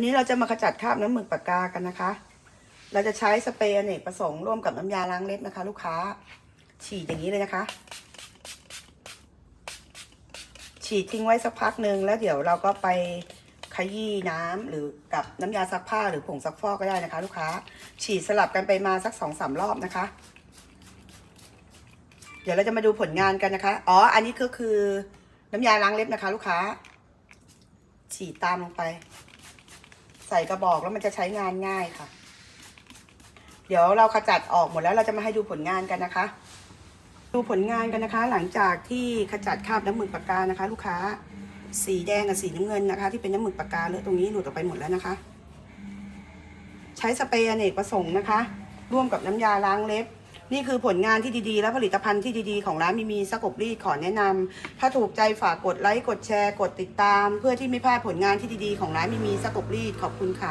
วันนี้เราจะมาขจัดคราบน้ำหมึกปากกากันนะคะ เราจะใช้สเปรย์อเนกประสงค์ร่วมกับน้ำยาล้างเล็บนะคะ ลูกค้า ฉีดอย่างนี้เลยนะคะ ฉีดทิ้งไว้สักพักหนึ่งแล้วเดี๋ยวเราก็ไปขยี้น้ำหรือกับน้ำยาซักผ้าหรือผงซักฟอกก็ได้นะคะ ลูกค้า ฉีดสลับกันไปมาสักสองสามรอบนะคะ เดี๋ยวเราจะมาดูผลงานกันนะคะ อ๋อ อันนี้ก็คือน้ำยาล้างเล็บนะคะ ลูกค้า ฉีดตามลงไป ใส่กระบอกแล้วมันจะใช้งานง่ายค่ะ เดี๋ยวเราขจัดออกหมดแล้วเราจะมาให้ดูผลงานกันนะคะ ดูผลงานกันนะคะ หลังจากที่ขจัดคราบน้ำหมึกปากกานะคะ ลูกค้าสีแดงกับสีน้ำเงินนะคะ ที่เป็นน้ำหมึกปากกาเลอะตรงนี้หลุดออกไปหมดแล้วนะคะ ใช้สเปรย์อเนกประสงค์นะคะ ร่วมกับน้ำยาล้างเล็บ นี่คือผลงานที่ดีๆ และผลิตภัณฑ์ที่ดีๆ ของร้านมีมีสกบรีดขอแนะนำถ้าถูกใจฝากกดไลค์กดแชร์ กดติดตาม เพื่อที่ไม่พลาดผลงานที่ดีๆ ของร้านมีมีสกบรีดขอบคุณค่ะ